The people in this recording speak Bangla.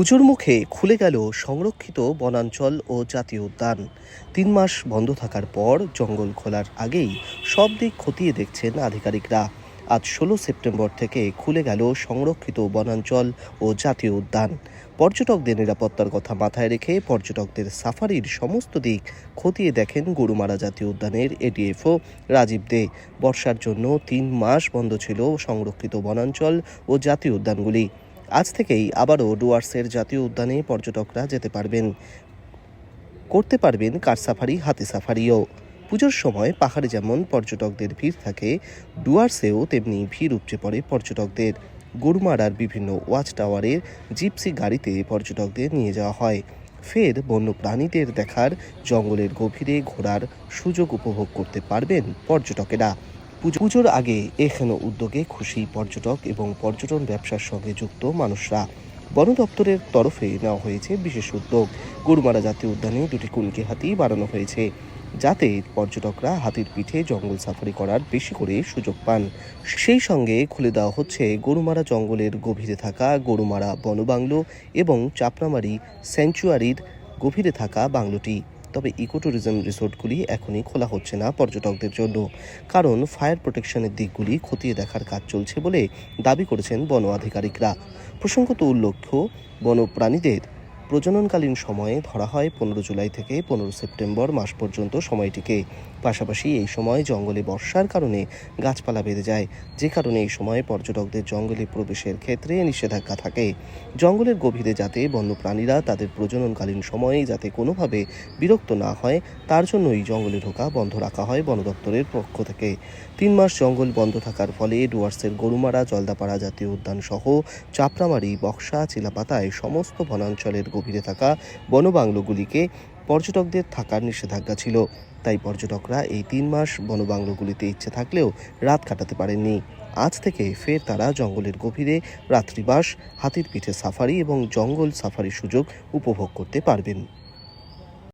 পুজোর মুখে খুলে গেল সংরক্ষিত বনাঞ্চল ও জাতীয় উদ্যান। তিন মাস বন্ধ থাকার পর জঙ্গল খোলার আগেই সব দিক খতিয়ে দেখছেন আধিকারিকরা। আজ ষোলো সেপ্টেম্বর থেকে খুলে গেল সংরক্ষিত বনাঞ্চল ও জাতীয় উদ্যান। পর্যটকদের নিরাপত্তার কথা মাথায় রেখে পর্যটকদের সাফারির সমস্ত দিক খতিয়ে দেখেন গরুমারা জাতীয় উদ্যানের এডিএফও রাজীব দে। বর্ষার জন্য তিন মাস বন্ধ ছিল সংরক্ষিত বনাঞ্চল ও জাতীয় উদ্যানগুলি। আজ থেকেই আবারও ডুয়ার্সের জাতীয় উদ্যানে পর্যটকরা যেতে পারবেন। করতে পারবেন কার সাফারি, হাতি সাফারিও। পুজোর সময় পাহাড়ে যেমন পর্যটকদের ভিড় থাকে, ডুয়ার্সেও তেমনি ভিড় উপচে পড়ে পর্যটকদের। গরুমারার বিভিন্ন ওয়াচ টাওয়ারের জিপসি গাড়িতে পর্যটকদের নিয়ে যাওয়া হয়। ফের বন্য প্রাণীদের দেখার, জঙ্গলের গভীরে ঘোরার সুযোগ উপভোগ করতে পারবেন পর্যটকেরা। পুজোর আগে এখানে উদ্যোগে খুশি পর্যটক এবং পর্যটন ব্যবসার সঙ্গে যুক্ত মানুষরা। বন দপ্তরের তরফে নেওয়া হয়েছে বিশেষ উদ্যোগ। গরুমারা জাতীয় উদ্যানে দুটি কুনকি হাতি বাড়ানো হয়েছে, যাতে পর্যটকরা হাতির পিঠে জঙ্গল সাফারি করার বেশি করে সুযোগ পান। সেই সঙ্গে খুলে দেওয়া হচ্ছে গরুমারা জঙ্গলের গভীরে থাকা গরুমারা বনবাংলো এবং চাপনামারি স্যাংচুয়ারির গভীরে থাকা বাংলোটি। তবে ইকো ট্যুরিজম রিসোর্টগুলি এখনই খোলা হচ্ছে না পর্যটকদের জন্য। কারণ ফায়ার প্রোটেকশনের দিকগুলি খতিয়ে দেখার কাজ চলছে বলে দাবি করেছেন বন আধিকারিকরা। প্রসঙ্গত উল্লেখ্য বন্যপ্রাণীদের প্রজননকালীন সময়ে ধরা হয় পনেরো জুলাই থেকে পনেরো সেপ্টেম্বর মাস পর্যন্ত সময়টিকে। পাশাপাশি এই সময় জঙ্গলে বর্ষার কারণে গাছপালা বেড়ে যায়, যে কারণে এই সময় পর্যটকদের জঙ্গলে প্রবেশের ক্ষেত্রে নিষেধাজ্ঞা থাকে। জঙ্গলের গভীরে যাতে বন্যপ্রাণীরা তাদের প্রজননকালীন সময়ে যাতে কোনোভাবে বিরক্ত না হয়, তার জন্যই জঙ্গলে ঢোকা বন্ধ রাখা হয় বন দপ্তরের পক্ষ থেকে। তিন মাস জঙ্গল বন্ধ থাকার ফলে ডুয়ার্সের গরুমারা, জলদাপাড়া জাতীয় উদ্যান সহ চাপড়ামারি, বক্সা, চিলাপাতায় সমস্ত বনাঞ্চলের গভীরে থাকা বনবাংলোগুলিকে পর্যটকদের থাকার নিষেধাজ্ঞা ছিল। তাই পর্যটকরা এই তিন মাস বনবাংলোগুলিতে ইচ্ছে থাকলেও রাত কাটাতে পারেননি। আজ থেকে ফের তারা জঙ্গলের গভীরে রাত্রিবাস, হাতির পিঠে সাফারি এবং জঙ্গল সাফারি সুযোগ উপভোগ করতে পারবেন।